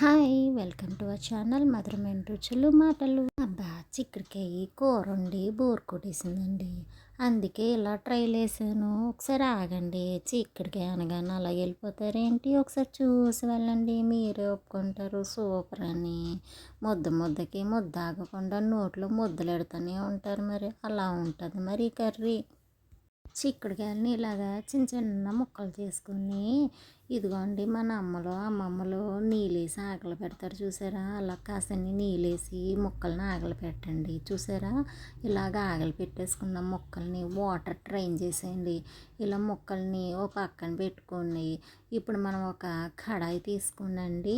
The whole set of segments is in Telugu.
Hi welcome to our channel మధురమైన రుచులు మాటలు. అబ్బా చిక్కడికాయ కూర వండి బోర్ కొట్టేసిందండి. అందుకే ఇలా ట్రైల్ వేసాను ఒకసారి ఆగండి చిక్కడికాయ అనగానే అలా వెళ్ళిపోతారేంటి ఒకసారి చూసి వెళ్ళండి మీరే ఒప్పుకుంటారు. సూపర్ అని. ముద్ద ముద్దకి ముద్ద ఆగకుండా నోట్లో ముద్దలు ఎడతానే ఉంటారు మరి. అలా ఉంటుంది మరి కర్రీ. చిక్కుడుకాయలని ఇలాగా చిన్న చిన్న ముక్కలు చేసుకుని ఇదిగోండి మన అమ్మలు అమ్మమ్మలు నీళ్ళేసి ఆకలి పెడతారు చూసారా? అలా కాసన్ని నీళ్ళేసి ముక్కల్ని ఆగలి పెట్టండి చూసారా? ఇలాగ ఆగలి పెట్టేసుకున్న ముక్కల్ని వాటర్ ట్రైన్ చేసేయండి. ఇలా ముక్కల్ని ఓ పక్కన పెట్టుకోండి. ఇప్పుడు మనం ఒక కడాయి తీసుకునండి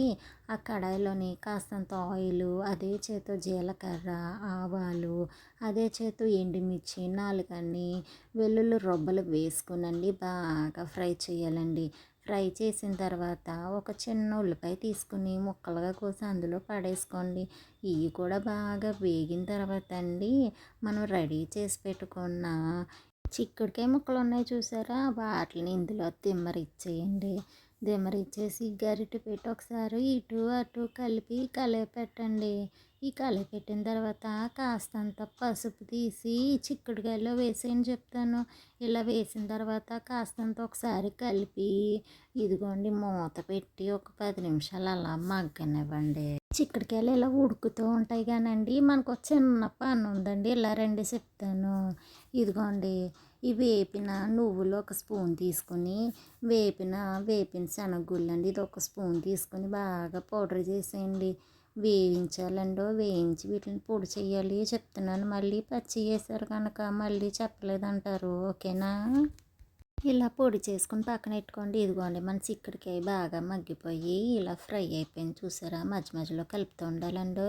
ఆ కడాయిలోని కాస్తంత ఆయిల్ అదే చేతో జీలకర్ర ఆవాలు అదే చేతో ఎండుమిర్చి నాలుగన్ని వెల్లుల్లి రొబ్బలు వేసుకునండి. బాగా ఫ్రై చేయాలండి. ఫ్రై చేసిన తర్వాత ఒక చిన్న ఉల్లిపాయ తీసుకుని ముక్కలుగా కోసి అందులో పడేసుకోండి. ఇవి కూడా బాగా వేగిన తర్వాత అండి మనం రెడీ చేసి పెట్టుకున్న చిక్కుడుకాయ ముక్కలు ఉన్నాయి చూసారా? వాటిని ఇందులో తిమ్మరిచ్చేయండి. దిమ్మరిచ్చేసి గరిటె పెట్టి ఒకసారి ఇటు అటు కలిపి పెట్టండి. ఈ పెట్టిన తర్వాత కాస్తంత పసుపు తీసి చిక్కుడుకాయలో వేసేయని చెప్తాను. ఇలా వేసిన తర్వాత కాస్తంత ఒకసారి కలిపి ఇదిగోండి మూత పెట్టి ఒక పది నిమిషాలు అలా మగ్గనివ్వండి. చిక్కుడుకాయలు ఇలా ఉడుకుతూ ఉంటాయి కానండి. మనకు చిన్న పని ఉందండి. ఇలా రెండు చెప్తాను. ఇదిగోండి ఈ వేపిన నువ్వులు ఒక స్పూన్ తీసుకుని వేపిన వేపిన శనగగుళ్ళు అండి ఇది ఒక స్పూన్ తీసుకుని బాగా పౌడర్ చేసేయండి. వేయించాలండో వేయించి వీటిని పొడి చేయాలి. చెప్తున్నాను. మళ్ళీ పచ్చి వేసారు కనుక మళ్ళీ చెప్పలేదంటారు. ఓకేనా? ఇలా పొడి చేసుకుని పక్కన పెట్టుకోండి. ఇదిగోండి మన చిక్కడికాయ బాగా మగ్గిపోయి ఇలా ఫ్రై అయిపోయింది. చూసారా? మధ్య మధ్యలో కలుపుతూ ఉండాలండి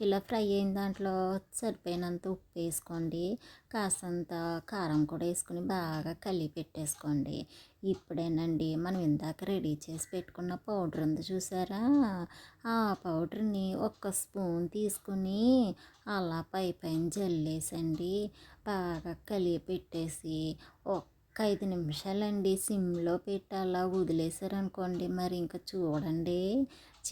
ఇలా ఫ్రై అయిన దాంట్లో సరిపోయినంత ఉప్పు వేసుకోండి. కాసంత కారం కూడా వేసుకుని బాగా కలిపి పెట్టేసుకోండి. ఇప్పుడేనండి మనం ఇందాక రెడీ చేసి పెట్టుకున్న పౌడర్ ఉంది చూసారా? ఆ పౌడర్ని ఒక్క స్పూన్ తీసుకుని అలా పై పైన జల్లేసండి. బాగా కలిపి పెట్టేసి ఒక్క ఒక ఐదు నిమిషాలండి సిమ్లో పెట్టి అలా వదిలేశారనుకోండి మరి ఇంకా చూడండి.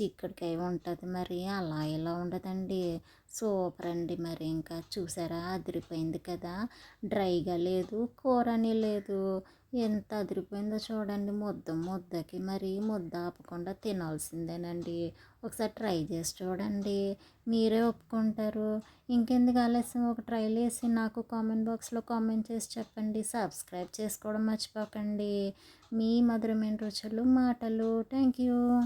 చిక్కడికాయ ఉంటుంది. మరి అలా ఇలా ఉండదండి? సూపర్ అండి మరి. ఇంకా చూసారా? అదిరిపోయింది కదా? డ్రైగా లేదు కూర అని లేదు. ఎంత అదిరిపోయిందో చూడండి. ముద్ద ముద్దకి మరి ముద్ద ఆపకుండా తినాల్సిందేనండి. ఒకసారి ట్రై చేసి చూడండి. మీరే ఒప్పుకుంటారు. ఇంకెందుకు ఆలస్యం? ఒక ట్రై వేసి నాకు కామెంట్ బాక్స్లో కామెంట్ చేసి చెప్పండి. సబ్స్క్రైబ్ చేసుకోవడం మర్చిపోకండి. మీ మధురమైన రుచులు మాటలు. Thank you